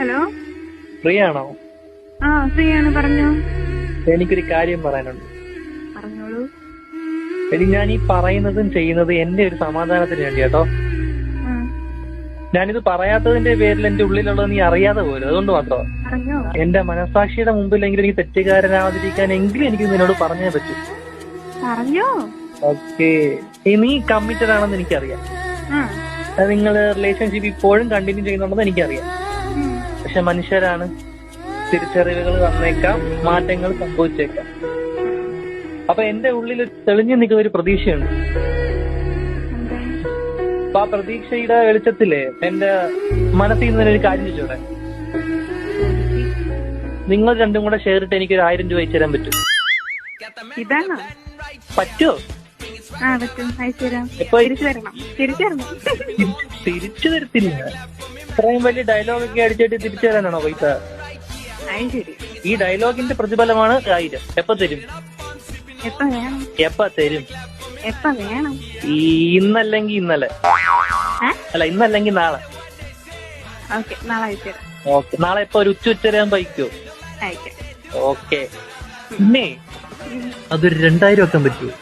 Hello? Free ആണോ ആ free ആണ് പറഞ്ഞോ. എനിക്കൊരു കാര്യം പറയാനുണ്ട്. പറഞ്ഞോളൂ. എനിക്ക് ഞാൻ ഈ പറയുന്നതും ചെയ്യുന്നത് എന്റെ ഒരു സമാധാനത്തിന് വേണ്ടി കേട്ടോ. ഞാനിത് പറയാത്തതിന്റെ പേരിൽ എന്റെ ഉള്ളിലുള്ളത് നീ അറിയാതെ പോലും. അതുകൊണ്ട് മാത്രം. എന്റെ മനസാക്ഷിയുടെ മുമ്പിലെങ്കിലും എനിക്ക് തെറ്റുകാരനാവാതിരിക്കാൻ എങ്കിലും എനിക്ക് നിന്നോട് പറഞ്ഞേ പറ്റൂ. പറഞ്ഞോ. ഓക്കെ. നീ കമ്മിറ്റഡ് ആണെന്ന് എനിക്കറിയാം. നിങ്ങൾ റിലേഷൻഷിപ്പ് ഇപ്പോഴും കണ്ടിന്യൂ ചെയ്യുന്നുണ്ടെന്ന് എനിക്കറിയാം. പക്ഷെ മനുഷ്യരാണ്. തിരിച്ചറിവുകൾ വന്നേക്കാം മാറ്റങ്ങൾ സംഭവിച്ചേക്കാം. അപ്പൊ എന്റെ ഉള്ളിൽ തെളിഞ്ഞു നിൽക്കുന്ന ഒരു പ്രതീക്ഷയുണ്ട്? അപ്പൊ ആ പ്രതീക്ഷയുടെ വെളിച്ചത്തിൽ എന്റെ മനസ്സിൽ നിന്ന് ഒരു കാര്യം ചോദിച്ചോടെ നിങ്ങൾ രണ്ടും കൂടെ ഷെയർ ഇട്ട് എനിക്ക് ഒരു ആയിരം രൂപ അയച്ചു തരാൻ പറ്റും? ഇതാണോ പറ്റുമോ തിരിച്ചു തരത്തില്ല. ഇത്രയും വലിയ ഡയലോഗ് ഒക്കെ അടിച്ചിട്ട് തിരിച്ചു തരാനാണോ പൈസ? ഈ ഡയലോഗിന്റെ പ്രതിഫലമാണ് ആയിരം. എപ്പോ തരും? എപ്പ തരും? ഇന്നല്ലെങ്കിൽ ഇന്നലെ. അല്ല ഇന്നല്ലെങ്കിൽ നാളെ. ഓക്കെ നാളെ ഇപ്പൊ ഒരു ഉച്ച ഉച്ചരാൻ പൈക്കോ ഓക്കെ. പിന്നെ അതൊരു രണ്ടായിരം വെക്കാൻ പറ്റുമോ